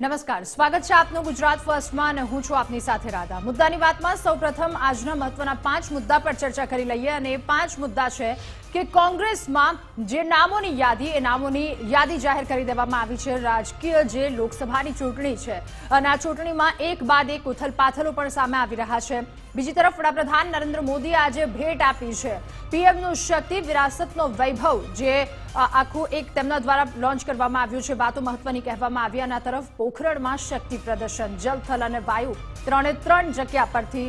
નમસ્કાર. સ્વાગત છે આપનું ગુજરાત ફર્સ્ટમાં અને હું છું આપની સાથે રાધા. મુદ્દાની વાતમાં સૌપ્રથમ આજના મહત્વના પાંચ મુદ્દા પર ચર્ચા કરી લઈએ અને પાંચ મુદ્દા છે કે કોંગ્રેસમાં જે નામોની યાદી, એ નામોની યાદી જાહેર કરી દેવામાં આવી છે. રાજકીય જે લોકસભાની ચૂંટણી છે, અને આ ચૂંટણીમાં એક બાદ એક ઉથલપાથલો પણ સામે આવી રહ્યા છે. બીજી તરફ વડાપ્રધાન નરેન્દ્ર મોદીએ આજે ભેટ આપી છે. પીએમનું શક્તિ વિરાસતનો વૈભવ, જે આખું એક તેમના દ્વારા લોન્ચ કરવામાં આવ્યું છે, વાતો મહત્વની કહેવામાં આવી. અને તરફ પોખરણમાં શક્તિ પ્રદર્શન જલથલ અને વાયુ ત્રણે ત્રણ જગ્યા પરથી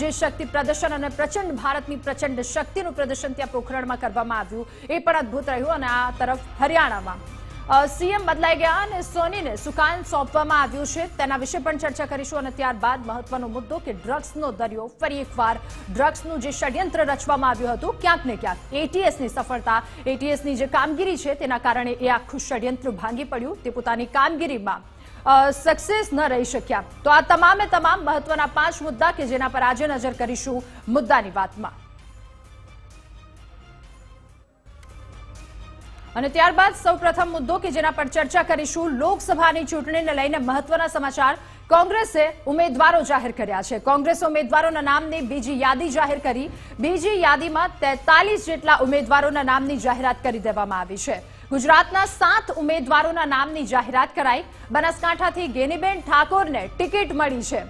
જે શક્તિ પ્રદર્શન અને પ્રચંડ ભારતની પ્રચંડ શક્તિનું પ્રદર્શન ત્યાં પોખરણમાં કરવામાં આવ્યું એ પણ અદ્ભુત રહ્યું અને આ તરફ હરિયાણામાં. સીએમ બદલાઈ ગયા અને સોનીને સુકાન સોંપવામાં આવ્યું છે. તેના વિશે પણ ચર્ચા કરીશું અને ત્યારબાદ મહત્વનો મુદ્દો કે ડ્રગ્સનો દરિયો ફરી એકવાર ડ્રગ્સનું જે ષડયંત્ર રચવામાં આવ્યું હતું, ક્યાંક ને ક્યાંક એટીએસની સફળતા એટીએસની જે કામગીરી છે તેના કારણે એ આખું ષડયંત્ર ભાંગી પડ્યું. તે પોતાની કામગીરીમાં સક્સેસ ન રહી શક્યા. તો આ તમામે તમામ મહત્વના પાંચ મુદ્દા કે જેના પર આજે નજર કરીશું મુદ્દાની વાતમાં. અને ત્યારબાદ સૌપ્રથમ મુદ્દો કે જેના પર ચર્ચા કરીશું લોકસભાની ચૂંટણીને લઈને મહત્વના સમાચાર. કોંગ્રેસે ઉમેદવારો જાહેર કર્યા છે. કોંગ્રેસ ઉમેદવારોના નામની બીજી યાદી જાહેર કરી. બીજી યાદીમાં તેતાલીસ જેટલા ઉમેદવારોના નામની જાહેરાત કરી દેવામાં આવી છે. ગુજરાતના સાત ઉમેદવારોના નામની જાહેરાત કરાઈ. બનાસકાંઠાથી ગેનીબેન ઠાકોરને ટિકિટ મળી છે.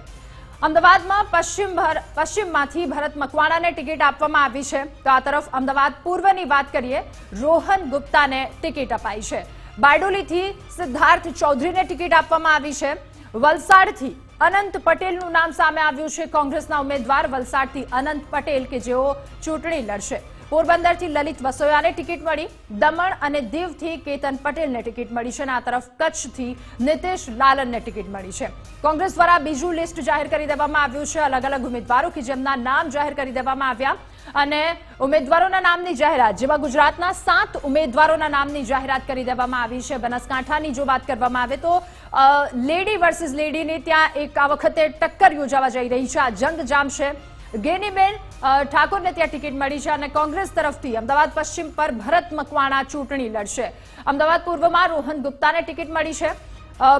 અમદાવાદમાં પશ્ચિમ પશ્ચિમમાંથી ભરત મકવાણાને ટિકિટ આપવામાં આવી છે. તો આ તરફ અમદાવાદ પૂર્વની વાત કરીએ, રોહન ગુપ્તાને ટિકિટ અપાઈ છે. બારડોલીથી સિદ્ધાર્થ ચૌધરીને ટિકિટ આપવામાં આવી છે. વલસાડથી અનંત પટેલનું નામ સામે આવ્યું છે. કોંગ્રેસના ઉમેદવાર વલસાડથી અનંત પટેલ કે જેઓ ચૂંટણી લડશે. પોરબંદરથી લલિત વસોયાને ટિકિટ મળી. દમણ અને દીવથી કેતન પટેલને ટિકિટ મળી છે અને આ તરફ કચ્છથી નીતિશ લાલનને ટિકિટ મળી છે. કોંગ્રેસ દ્વારા બીજું લિસ્ટ જાહેર કરી દેવામાં આવ્યું છે. અલગ અલગ ઉમેદવારો કે જેમના નામ જાહેર કરી દેવામાં આવ્યા અને ઉમેદવારોના નામની જાહેરાત, જેમાં ગુજરાતના સાત ઉમેદવારોના નામની જાહેરાત કરી દેવામાં આવી છે. બનાસકાંઠાની જો વાત કરવામાં આવે તો લેડી વર્સિસ લેડીની ત્યાં એક આ વખતે ટક્કર યોજાવા જઈ રહી છે. આ જંગ જામશે ગેનીબેન ઠાકોરને ત્યાં ટિકિટ મળી છે અને કોંગ્રેસ તરફથી અમદાવાદ પશ્ચિમ પર ભરત મકવાણા ચૂંટણી લડશે. અમદાવાદ પૂર્વમાં રોહન ગુપ્તાને ટિકિટ મળી છે.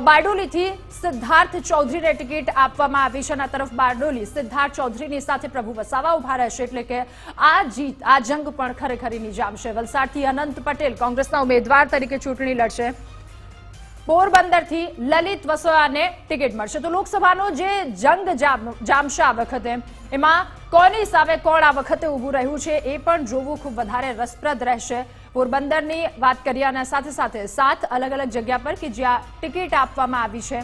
બારડોલીથી સિદ્ધાર્થ ચૌધરીને ટિકિટ આપવામાં આવી છે અને તરફ બારડોલી સિદ્ધાર્થ ચૌધરીની સાથે પ્રભુ વસાવા ઊભા રહેશે એટલે કે આ જીત, આ જંગ પણ ખરેખરીની જામશે વલસાડથી અનંત પટેલ કોંગ્રેસના ઉમેદવાર તરીકે ચૂંટણી લડશે. પોરબંદરથી લલિત વસોયાને ટિકિટ મળશે. તો લોકસભાનો જે જંગ જામ- જામશે આ વખતે, એમાં કોની સામે કોણ આ વખતે ઊભું રહ્યું છે એ પણ જોવું ખૂબ વધારે રસપ્રદ રહેશે. પોરબંદરની વાત કરીએ અને સાથે સાથે સાત અલગ અલગ જગ્યા પર કે જ્યાં ટિકિટ આપવામાં આવી છે.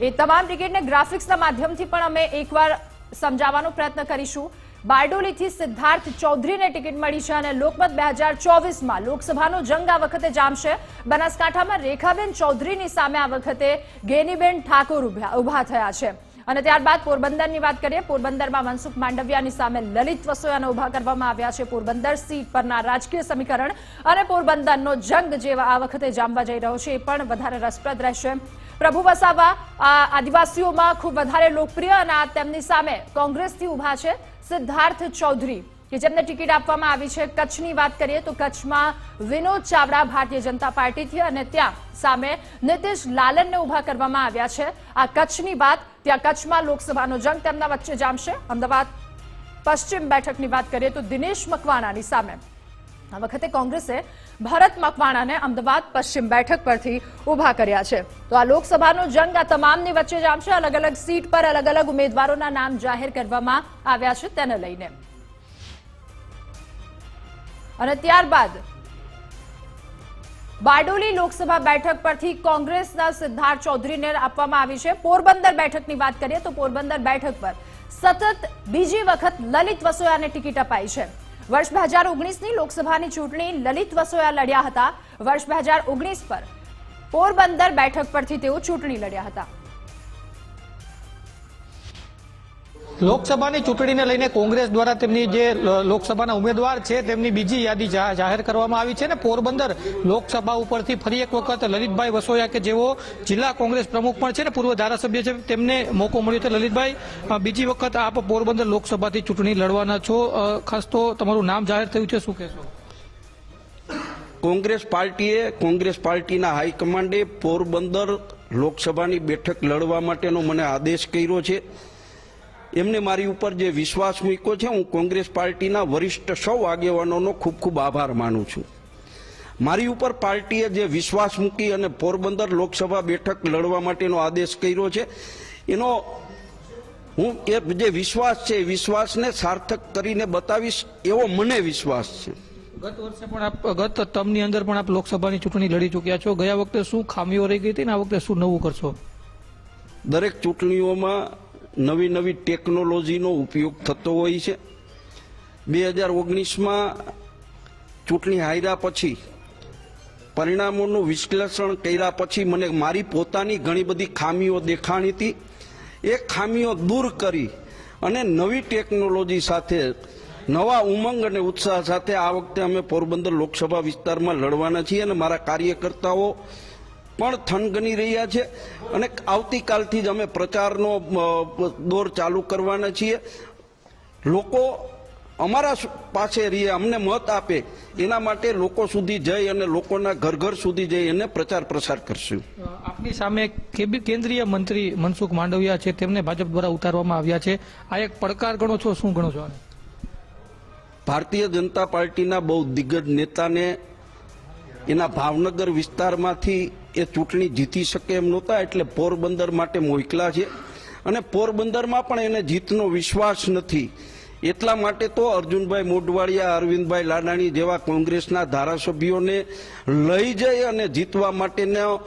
એ તમામ ટિકિટને ગ્રાફિક્સના માધ્યમથી પણ અમે એકવાર સમજાવવાનો પ્રયત્ન કરીશું. બારડોલીથી સિદ્ધાર્થ ચૌધરીને ટિકિટ મળી છે અને લોકમત બે હજાર ચોવીસમાં લોકસભાનો જંગ આ વખતે જામશે. બનાસકાંઠામાં રેખાબેન ચૌધરીની સામે આ વખતે ગેનીબેન ઠાકોર ઊભા થયા છે. અને ત્યારબાદ પોરબંદરની વાત કરીએ, પોરબંદરમાં મનસુખ માંડવિયાની સામે લલિત વસોયાને ઊભા કરવામાં આવ્યા છે. પોરબંદર સીટ પરના રાજકીય સમીકરણ અને પોરબંદરનો જંગ જે આ વખતે જામવા જઈ રહ્યો છે. એ પણ વધારે રસપ્રદ રહેશે. પ્રભુ વસાવા આદિવાસીઓમાં ખૂબ વધારે લોકપ્રિય અને તેમની સામે કોંગ્રેસથી ઊભા છે સિદ્ધાર્થ ચૌધરી, કે જેમને ટિકિટ આપવામાં આવી છે. કચ્છની વાત કરીએ તો કચ્છમાં વિનોદ ચાવડા ભારતીય જનતા પાર્ટીથી અને ત્યાં સામે નીતિશ લાલનને ઊભા કરવામાં આવ્યા છે. આ કચ્છની વાત, ત્યાં કચ્છમાં લોકસભાનો જંગ તેમના વચ્ચે જામશે. અમદાવાદ પશ્ચિમ બેઠકની વાત કરીએ તો દિનેશ મકવાણાની સામે. આ વખતે કોંગ્રેસે ભરત મકવાણાને અમદાવાદ પશ્ચિમ બેઠક પરથી ઊભા કર્યા છે. તો આ લોકસભાનો જંગ આ તમામની વચ્ચે જામશે અલગ અલગ સીટ પર અલગ અલગ ઉમેદવારોના નામ જાહેર કરવામાં આવ્યા છે તેને લઈને. અને ત્યારબાદ બારડોલી લોકસભા બેઠક પરથી કોંગ્રેસના સિદ્ધાર્થ ચૌધરીને આપવામાં આવી છે. પોરબંદર બેઠકની વાત કરીએ તો પોરબંદર બેઠક પર સતત બીજી વખત લલિત વસોયાને ટિકિટ અપાઈ છે. વર્ષ બે હજાર ઓગણીસની લોકસભાની ચૂંટણી લલિત વસોયા લડ્યા હતા. વર્ષ બે હજાર ઓગણીસ પર પોરબંદર બેઠક પરથી તેઓ ચૂંટણી લડ્યા હતા. લોકસભાની ચૂંટણીને લઈને કોંગ્રેસ દ્વારા તેમની જે લોકસભાના ઉમેદવાર છે, તેમની બીજી યાદી જાહેર કરવામાં આવી છે ને પોરબંદર લોકસભા ઉપરથી ફરી એક વખત લલિતભાઈ વસોયા કે જેઓ જિલ્લા કોંગ્રેસ પ્રમુખ પણ છે ને પૂર્વ ધારાસભ્ય છે, તેમને મોકો મળ્યો છે. લલિતભાઈ બીજી વખત આપ પોરબંદર લોકસભાથી ચૂંટણી લડવાના છો. ખાસ તો તમારું નામ જાહેર થયું છે, શું કહેશો? કોંગ્રેસ પાર્ટીએ કોંગ્રેસ પાર્ટીના હાઈકમાન્ડે પોરબંદર લોકસભાની બેઠક લડવા માટેનો મને આદેશ કર્યો છે. એમને મારી ઉપર જે વિશ્વાસ મૂક્યો છે હું કોંગ્રેસ પાર્ટીના વરિષ્ઠ સૌ આગેવાનોનો ખૂબ ખૂબ આભાર માનું છું. મારી ઉપર પાર્ટીએ જે વિશ્વાસ મૂકી અને પોરબંદર લોકસભા બેઠક લડવા માટેનો આદેશ કર્યો છે એનો હું એ જે વિશ્વાસ છે એ વિશ્વાસને સાર્થક કરીને બતાવીશ એવો મને વિશ્વાસ છે. ગત વર્ષે પણ આપ ગત તમની અંદર પણ આપ લોકસભાની ચૂંટણી લડી ચૂક્યા છો. ગયા વખતે શું ખામીઓ રહી ગઈ હતી ને આ વખતે શું નવું કરશો? દરેક ચૂંટણીઓમાં નવી નવી ટેકનોલોજીનો ઉપયોગ થતો હોય છે. બે હજાર ઓગણીસમાં ચૂંટણી હાર્યા પછી પરિણામોનું વિશ્લેષણ કર્યા પછી મને મારી પોતાની ઘણી બધી ખામીઓ દેખાણી હતી. એ ખામીઓ દૂર કરી અને નવી ટેકનોલોજી સાથે, નવા ઉમંગ અને ઉત્સાહ સાથે આ વખતે અમે પોરબંદર લોકસભા વિસ્તારમાં લડવાના છીએ અને મારા કાર્યકર્તાઓ પણ થનગની રહ્યા છે અને આવતીકાલથી જ અમે પ્રચારનો દોર ચાલુ કરવાના છીએ. લોકો અમારા પાસે રહીએ અમને મત આપે એના માટે લોકો સુધી જઈ અને લોકોના ઘર ઘર સુધી જઈ અને પ્રચાર પ્રસાર કરશું. આપની સામે કેન્દ્રીય મંત્રી મનસુખ માંડવિયા છે તેમને ભાજપ દ્વારા ઉતારવામાં આવ્યા છે. આ એક પડકાર ગણો છો શું ગણો છો? ભારતીય જનતા પાર્ટીના બહુ દિગ્ગજ નેતાને એના ભાવનગર વિસ્તારમાંથી એ ચૂંટણી જીતી શકે એમ નહોતા, એટલે પોરબંદર માટે મોકલા છે. અને પોરબંદરમાં પણ એને જીતનો વિશ્વાસ નથી. એટલા માટે તો અર્જુનભાઈ મોઢવાડિયા, અરવિંદભાઈ લાડાણી જેવા કોંગ્રેસના ધારાસભ્યોને લઈ જઈ અને જીતવા માટેના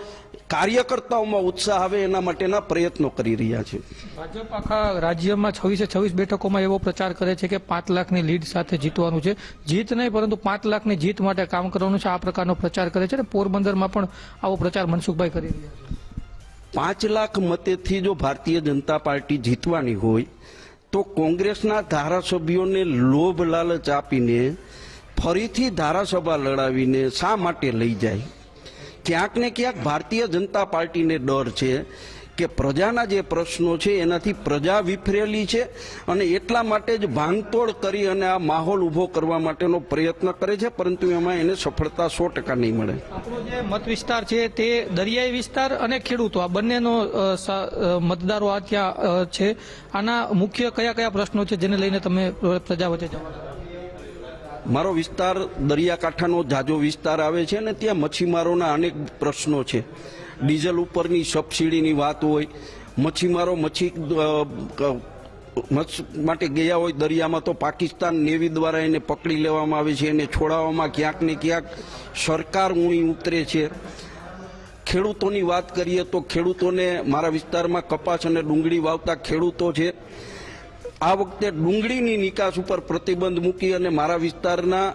કાર્યકર્તાઓમાં ઉત્સાહ આવે એના માટેના પ્રયત્નો કરી રહ્યા છે. ભાજપ આખા રાજ્યમાં છવ્વીસે છવ્વીસ બેઠકોમાં એવો પ્રચાર કરે છે કે પાંચ લાખની લીડ સાથે જીતવાનું છે. જીત નહીં પરંતુ પાંચ લાખની જીત માટે કામ કરવાનું છે. આ પ્રકારનો પ્રચાર કરે છે અને પોરબંદરમાં પણ આવો પ્રચાર મનસુખભાઈ કરી રહ્યા છે. પાંચ લાખ મતેથી જો ભારતીય જનતા પાર્ટી જીતવાની હોય તો કોંગ્રેસના ધારાસભ્યોને લોભ લાલચ આપીને ફરીથી ધારાસભા લડાવીને શા માટે લઈ જાય? ક્યાંક ને ક્યાંક ભારતીય જનતા પાર્ટીને ડર છે કે પ્રજાના જે પ્રશ્નો છે એનાથી પ્રજા વિફરેલી છે અને એટલા માટે જ ભાંગતોડ કરી અને આ માહોલ ઊભો કરવા માટેનો પ્રયત્ન કરે છે, પરંતુ એમાં એને સફળતા સો ટકા નહીં મળે. જે મત વિસ્તાર છે તે દરિયાઈ વિસ્તાર અને ખેડૂતો, આ બંનેનો મતદારો આ ત્યાં છે. આના મુખ્ય કયા કયા પ્રશ્નો છે, જેને લઈને તમે પ્રજા વચ્ચે જવા મારો વિસ્તાર દરિયાકાંઠાનો જાજો વિસ્તાર આવે છે અને ત્યાં મચ્છીમારોના અનેક પ્રશ્નો છે. ડીઝલ ઉપરની સબસિડીની વાત હોય, મચ્છીમારો મચ્છી મચ્છ માટે ગયા હોય દરિયામાં તો પાકિસ્તાન નેવી દ્વારા એને પકડી લેવામાં આવે છે એને છોડાવવામાં ક્યાંક ને ક્યાંક સરકાર ઊણી ઉતરે છે. ખેડૂતોની વાત કરીએ તો ખેડૂતોને મારા વિસ્તારમાં કપાસ અને ડુંગળી વાવતા ખેડૂતો છે. આ વખતે ડુંગળીની નિકાસ ઉપર પ્રતિબંધ મૂકી અને મારા વિસ્તારના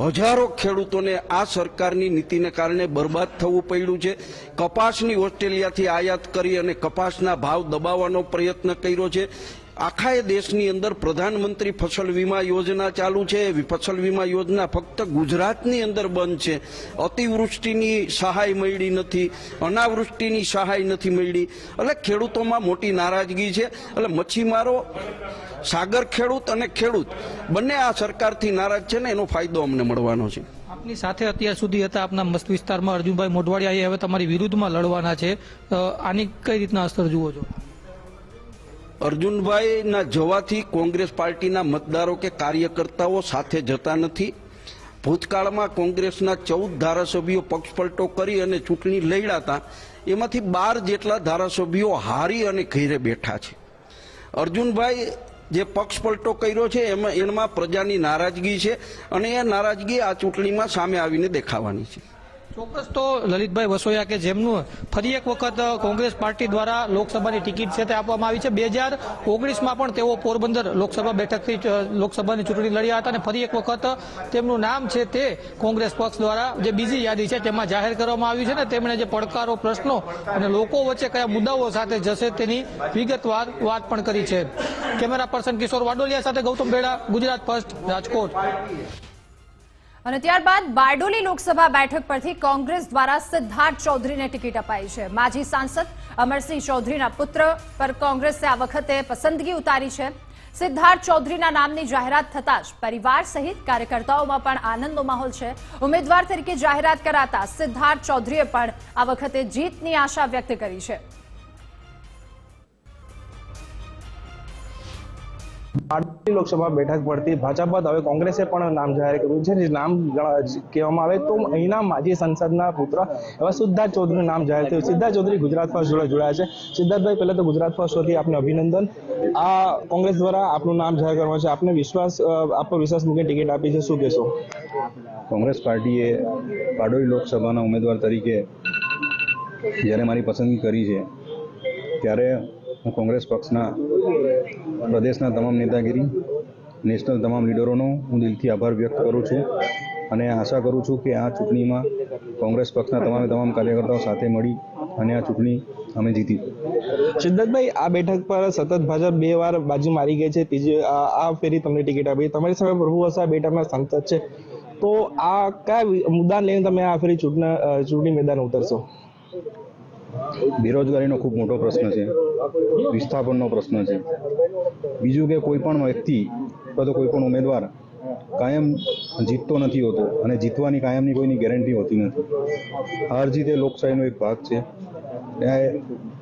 હજારો ખેડૂતોને આ સરકારની નીતિને કારણે બરબાદ થવું પડ્યું છે. કપાસની ઓસ્ટ્રેલિયાથી આયાત કરી અને કપાસના ભાવ દબાવવાનો પ્રયત્ન કર્યો છે. આખા દેશની અંદર પ્રધાનમંત્રી ફસલ વીમા યોજના ચાલુ છે. એવી ફસલ વીમા યોજના ફક્ત ગુજરાતની અંદર બંધ છે. અતિવૃષ્ટિની સહાય મળી નથી. અનાવૃષ્ટિની સહાય નથી મળી. એટલે ખેડૂતોમાં મોટી નારાજગી છે. એટલે મચ્છીમારો, સાગર ખેડૂત અને ખેડૂત, બંને આ સરકારથી નારાજ છે ને એનો ફાયદો અમને મળવાનો છે. આપની સાથે અત્યાર સુધી હતા આપના મસ્ત વિસ્તારમાં અર્જુનભાઈ મોઢવાડિયા એ હવે તમારી વિરુદ્ધમાં લડવાના છે. આની કઈ રીતના અસર જુઓ છો? અર્જુનભાઈના જવાથી કોંગ્રેસ પાર્ટીના મતદારો કે કાર્યકર્તાઓ સાથે જતા નથી. ભૂતકાળમાં કોંગ્રેસના ચૌદ ધારાસભ્યો પક્ષપલટો કરી અને ચૂંટણી લડ્યા એમાંથી બાર જેટલા ધારાસભ્યો હારી અને ઘેરે બેઠા છે. અર્જુનભાઈ જે પક્ષપલટો કર્યો છે, એમાં એમાં પ્રજાની નારાજગી છે અને એ નારાજગી આ ચૂંટણીમાં સામે આવીને દેખાવાની છે. ચોક્કસ તો લલિતભાઈ વસોયા કે જેમનું ફરી એક વખત કોંગ્રેસ પાર્ટી દ્વારા લોકસભાની ટિકિટ છે તે આપવામાં આવી છે. બે હજાર ઓગણીસમાં પણ તેઓ પોરબંદર લોકસભા બેઠકથી લોકસભાની ચૂંટણી લડ્યા હતા અને ફરી એક વખત તેમનું નામ છે તે કોંગ્રેસ પક્ષ દ્વારા જે બીજી યાદી છે તેમાં જાહેર કરવામાં આવ્યું છે ને તેમણે જે પડકારો, પ્રશ્નો અને લોકો વચ્ચે કયા મુદ્દાઓ સાથે જશે તેની વિગતવાર વાત પણ કરી છે. કેમેરા પર્સન કિશોર વાડોલિયા સાથે ગૌતમ બેડા ગુજરાત ફર્સ્ટ, રાજકોટ. અને ત્યારબાદ બારડોલી લોકસભા બેઠક પરથી કોંગ્રેસ દ્વારા સિદ્ધાર્થ ચૌધરીને ટિકિટ અપાઈ છે. માજી સાંસદ અમરસિંહ ચૌધરીના પુત્ર પર કોંગ્રેસે આ વખતે પસંદગી ઉતારી છે. સિદ્ધાર્થ ચૌધરીના નામની જાહેરાત થતાં જ પરિવાર સહિત કાર્યકર્તાઓમાં પણ આનંદનો માહોલ છે. ઉમેદવાર તરીકે જાહેરાત કરાતા સિદ્ધાર્થ ચૌધરીએ પણ આ વખતે જીતની આશા વ્યક્ત કરી છે. પાટડી લોકસભા બેઠક પરથી ભાજપ બાદ હવે કોંગ્રેસે પણ નામ જાહેર કર્યું છે. નામ કહેવામાં આવે તો અહીંના માજી સંસદના પુત્ર એવા સિદ્ધાર્થ ચૌધરીનું નામ જાહેર થયું. સિદ્ધાર્થ ચૌધરી ગુજરાત ફર્સ્ટ જોડે જોડાયા છે. સિદ્ધાર્થભાઈ, પહેલા તો ગુજરાત ફર્સ્ટથી આપને અભિનંદન. આ કોંગ્રેસ દ્વારા આપનું નામ જાહેર કરવામાં છે. આપને વિશ્વાસ આપણો વિશ્વાસ મૂકીને ટિકિટ આપી છે. શું કહેશો? કોંગ્રેસ પાર્ટીએ બારડોલી લોકસભાના ઉમેદવાર તરીકે જ્યારે મારી પસંદગી કરી છે, ત્યારે હું કોંગ્રેસ પક્ષના પ્રદેશના તમામ નેતાગીરી, નેશનલ તમામ લીડરોનો હું દિલથી આભાર વ્યક્ત કરું છું અને આશા કરું છું કે આ ચૂંટણીમાં કોંગ્રેસ પક્ષના તમામે તમામ કાર્યકર્તાઓ સાથે મળી અને આ ચૂંટણી અમે જીતી. સિદ્ધાર્થભાઈ આ બેઠક પર સતત ભાજપ બે વાર બાજી મારી ગઈ છે. ત્રીજી, આ ફેરી તમને ટિકિટ આપી. તમારી સામે પ્રભુ વસા બેઠકના સંસદ છે. તો આ કયા મુદ્દા લઈને તમે આ ફેરી ચૂંટણી ચૂંટણી મેદાન ઉતરશો? બેરોજગારીનો ખૂબ મોટો પ્રશ્ન છે. વિસ્થાપનનો પ્રશ્ન છે. બીજું કે કોઈ પણ વ્યક્તિ અથવા તો કોઈ પણ ઉમેદવાર કાયમ જીતતો નથી હોતો અને જીતવાની કાયમની કોઈની ગેરંટી હોતી નથી. હાર જીત લોકશાહીનો એક ભાગ છે.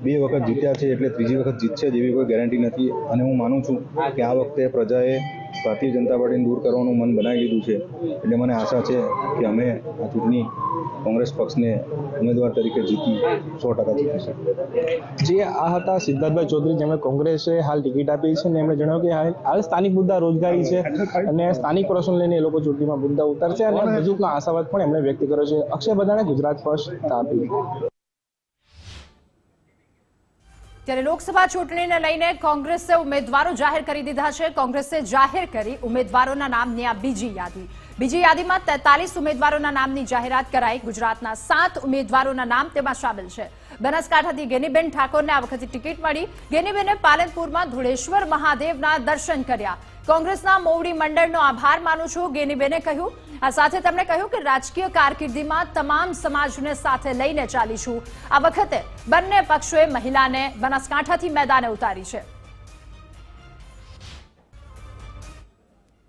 બે વખત જીત્યા છે એટલે ત્રીજી વખત જીતશે જેવી કોઈ ગેરંટી નથી અને હું માનું છું કે આ વખતે પ્રજાએ ભારતીય જનતા પાર્ટીને દૂર કરવાનું મન બનાવી લીધું છે. એટલે મને આશા છે કે અમે આ ચૂંટણી કોંગ્રેસ પક્ષને ઉમેદવાર તરીકે જીતી સો ટકા જીતીશું જે આ હતા સિદ્ધાર્થભાઈ ચૌધરી જેમણે કોંગ્રેસે હાલ ટિકિટ આપી છે અને એમણે જણાવ્યું કે હાલ સ્થાનિક મુદ્દા રોજગારી છે અને સ્થાનિક પ્રશ્નો લઈને એ લોકો ચૂંટણીમાં મુદ્દા ઉતારશે અને બીજું આશાવાદ પણ એમણે વ્યક્ત કર્યો છે. અક્ષય બધાને ગુજરાત ફર્સ્ટ આપી. ત્યારે લોકસભા ચૂંટણીને લઈને કોંગ્રેસે ઉમેદવારો જાહેર કરી દીધા છે. કોંગ્રેસે જાહેર કરી ઉમેદવારોના નામની આ બીજી યાદી. બીજી યાદીમાં તેતાલીસ ઉમેદવારોના નામની જાહેરાત કરાઈ. ગુજરાતના સાત ઉમેદવારોના નામ તેમાં સામેલ છે. બનાસકાંઠાથી ગેનીબેન ઠાકોરને આ વખતે ટિકિટ મળી. ગેનીબેને પાલનપુરમાં ધુળેશ્વર મહાદેવના દર્શન કર્યા. કોંગ્રેસના મોવડી મંડળનો આભાર માનું છું. ગેનીબેને કહ્યું, આ સાથે તેમણે કહ્યું કે રાજકીય કારકિર્દીમાં તમામ સમાજને સાથે લઈને ચાલીશું. આ વખતે બંને પક્ષોએ મહિલાને બનાસકાંઠાથી મેદાને ઉતારી છે.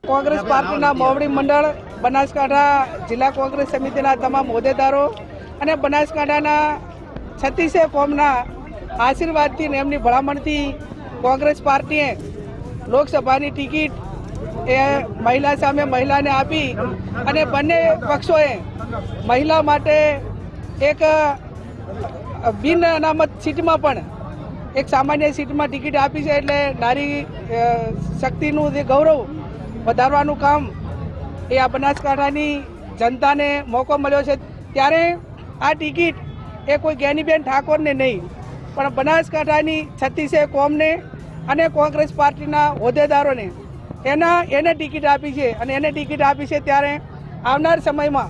કોંગ્રેસ પાર્ટીના મોવડી મંડળ, બનાસકાંઠા જિલ્લા કોંગ્રેસ સમિતિના તમામ હોદ્દેદારો અને બનાસકાંઠાના છત્તીસે કોમના આશીર્વાદથી એમની ભલામણથી કોંગ્રેસ પાર્ટીએ લોકસભાની ટિકિટ એ મહિલા સામે મહિલાને આપી અને બંને પક્ષોએ મહિલા માટે એક બિન અનામત સીટમાં પણ એક સામાન્ય સીટમાં ટિકિટ આપી છે એટલે નારી શક્તિનું જે ગૌરવ વધારવાનું કામ એ આ બનાસકાંઠાની જનતાને મોકો મળ્યો છે. ત્યારે આ ટિકિટ એ કોઈ જ્ઞાનીબેન ઠાકોરને નહીં, પણ બનાસકાંઠાની છત્તીસે કોમને અને કોંગ્રેસ પાર્ટીના હોદ્દેદારોને એના, એને ટિકિટ આપી છે અને એને ટિકિટ આપી છે ત્યારે આવનાર સમયમાં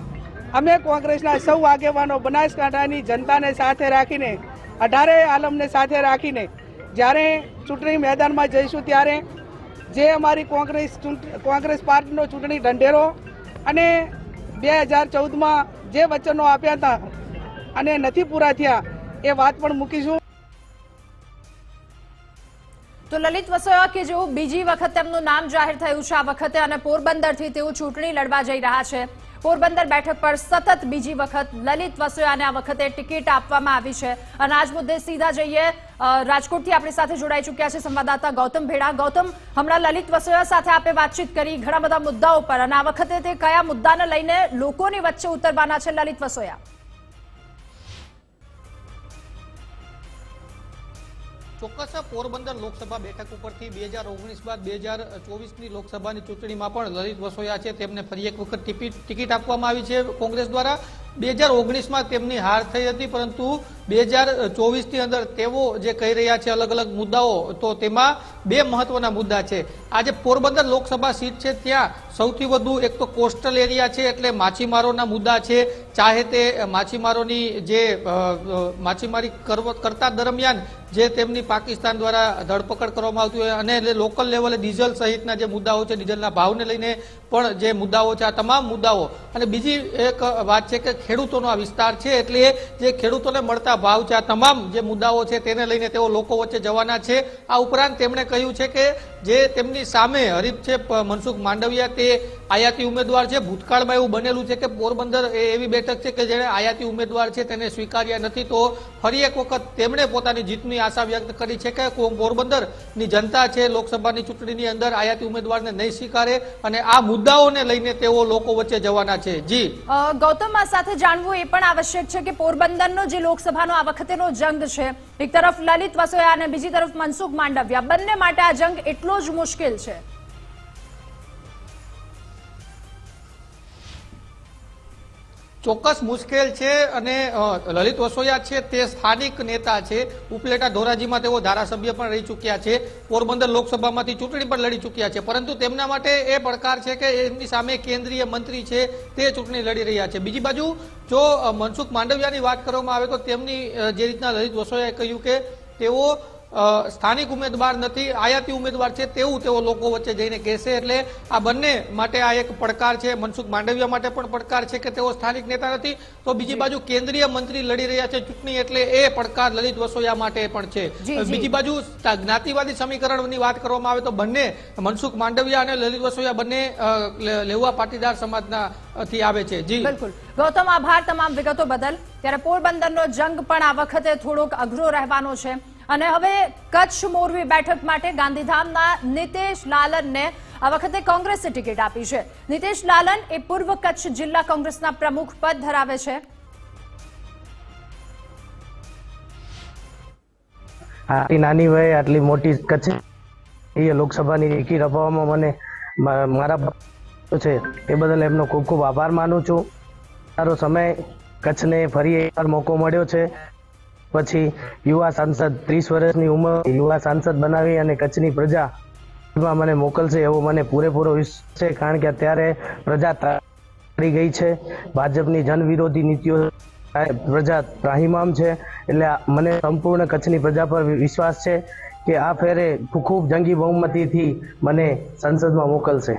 અમે કોંગ્રેસના સૌ આગેવાનો બનાસકાંઠાની જનતાને સાથે રાખીને, અઢારે આલમને સાથે રાખીને જ્યારે ચૂંટણી મેદાનમાં જઈશું ત્યારે જે અમારી કોંગ્રેસ કોંગ્રેસ પાર્ટીનો ચૂંટણી ઢંઢેરો અને બે હજાર ચૌદમાં જે વચનો આપ્યા હતા અને નથી પૂરા થયા, એ વાત પણ મૂકીશું. તો લલિત વસોયા કે જેઓ બીજી વખત તેમનું નામ જાહેર થયું છે, આ વખતે અને પોરબંદરથી તેઓ ચૂંટણી લડવા જઈ રહ્યા છે. પોરબંદર બેઠક પર સતત બીજી વખત લલિત વસોયાને આ વખતે ટિકિટ આપવામાં આવી છે. અને આજ મુદ્દે સીધા જઈએ રાજકોટથી આપણી સાથે જોડાઈ ચૂક્યા છે સંવાદદાતા ગૌતમ ભેડા. ગૌતમ, હમણાં લલિત વસોયા સાથે આપે વાતચીત કરી ઘણા બધા મુદ્દાઓ પર. અને આ વખતે તે કયા મુદ્દાને લઈને લોકોની વચ્ચે ઉતરવાના છે લલિત વસોયા? ચોક્કસ પોરબંદર લોકસભા બેઠક ઉપરથી બે હજાર ઓગણીસ બાદ બે હજાર ચોવીસની લોકસભાની ચૂંટણીમાં પણ લલિત વસોયા છે. તેમને ફરી એક વખત ટિકિટ ટિકિટ આપવામાં આવી છે કોંગ્રેસ દ્વારા. બે હજાર ઓગણીસમાં તેમની હાર થઈ હતી, પરંતુ બે હજાર ચોવીસની અંદર તેઓ જે કહી રહ્યા છે અલગ અલગ મુદ્દાઓ, તો તેમાં બે મહત્વના મુદ્દા છે. આજે પોરબંદર લોકસભા સીટ છે, ત્યાં સૌથી વધુ એક તો કોસ્ટલ એરિયા છે, એટલે માછીમારોના મુદ્દા છે. ચાહે તે માછીમારોની જે માછીમારી કરતા દરમિયાન જે તેમની પાકિસ્તાન દ્વારા ધરપકડ કરવામાં આવતી હોય અને લોકલ લેવલે ડીઝલ સહિતના જે મુદ્દાઓ છે, ડીઝલના ભાવને લઈને પણ જે મુદ્દાઓ છે, આ તમામ મુદ્દાઓ. અને બીજી એક વાત છે કે ખેડૂતોનો આ વિસ્તાર છે, એટલે જે ખેડૂતોને મળતા ભાવ છે, આ તમામ જે મુદ્દાઓ છે, તેને લઈને તેઓ લોકો વચ્ચે જવાના છે. આ ઉપરાંત તેમણે કહ્યું છે કે જે તેમની સામે હરીફ છે મનસુખ માંડવિયા તે આયાતી ઉમેદવાર છે. ભૂતકાળમાં એવું બનેલું છે કે પોરબંદર એ એવી બેઠક છે કે જેણે આયાતી ઉમેદવાર છે તેને સ્વીકાર્યા નથી. તો ફરી એક વખત તેમણે પોતાની જીતની આશા વ્યક્ત કરી છે કે પોરબંદરની જનતા છે લોકસભાની ચૂંટણીની અંદર આયાતી ઉમેદવારને નહીં સ્વીકારે અને આ મુદ્દાઓને લઈને તેઓ લોકો વચ્ચે જવાના છે. જી. ગૌતમ આ સાથે જાણવું એ પણ આવશ્યક છે કે પોરબંદરનો જે લોકસભાનો આ વખતેનો જંગ છે એક તરફ લલિત વસોયા અને બીજી તરફ મનસુખ માંડવિયા. બંને માટે આ જંગ એટલો જ મુશ્કેલ છે. ચોક્કસ મુશ્કેલ છે અને લલિત વસોયા છે તે સ્થાનિક નેતા છે. ઉપલેટા ધોરાજીમાં તેઓ ધારાસભ્ય પણ રહી ચૂક્યા છે. પોરબંદર લોકસભામાંથી ચૂંટણી પણ લડી ચૂક્યા છે. પરંતુ તેમના માટે એ પડકાર છે કે એમની સામે કેન્દ્રીય મંત્રી છે તે ચૂંટણી લડી રહ્યા છે. બીજી બાજુ, જો મનસુખ માંડવિયાની વાત કરવામાં આવે તો તેમની જે રીતના લલિત વસોયાએ કહ્યું કે તેઓ સ્થાનિક ઉમેદવાર નથી આયાતી ઉમેદવાર છે તેવું તેઓ લોકો વચ્ચે જઈને કહેશે એટલે આ બંને માટે આ એક પડકાર છે. મનસુખ માંડવિયા માટે પણ પડકાર છે કે તેઓ સ્થાનિક નેતા નથી. તો બીજી બાજુ કેન્દ્રીય મંત્રી લડી રહ્યા છે ચૂંટણી એટલે એ પડકાર લલિત વસોયા માટે પણ છે. બીજી બાજુ જ્ઞાતિવાદી સમીકરણની વાત કરવામાં આવે તો બંને મનસુખ માંડવિયા અને લલિત વસોયા બંને લેવા પાટીદાર સમાજના થી આવે છે. જી. બિલકુલ. ગૌતમ આભાર તમામ વિગતો બદલ. ત્યારે પોરબંદરનો જંગ પણ આ વખતે થોડોક અઘરો રહેવાનો છે. અને હવે કચ્છ મોરબી બેઠક માટે ગાંધીધામના નિતેશ લાલનને આ વખતે કોંગ્રેસે ટિકિટ આપી છે. નિતેશ લાલન એ પૂર્વ કચ્છ જિલ્લા કોંગ્રેસના પ્રમુખ પદ ધરાવે છે. આટલી નાની વયે, આટલી મોટી કચ્છ એ લોકસભાની ટિકિટ અપાવવામાં મને મારા છે. એ બદલ એમનો ખૂબ ખૂબ આભાર માનું છું. સારો સમય કચ્છને ફરી એકવાર મોકો મળ્યો છે. પછી યુવા સાંસદ ત્રીસ વર્ષની ઉંમર યુવા સાંસદ બનાવી અને કચ્છની પ્રજા મને મોકલશે એવો મને પૂરેપૂરો વિશ્વાસ છે, કારણ કે અત્યારે પ્રજા ત્રાસી ગઈ છે. ભાજપની જનવિરોધી નીતિઓ પ્રજા ત્રાહિમામ છે. એટલે મને સંપૂર્ણ કચ્છની પ્રજા પર વિશ્વાસ છે કે આ ફેરે ખૂબ જંગી બહુમતીથી મને સંસદમાં મોકલશે.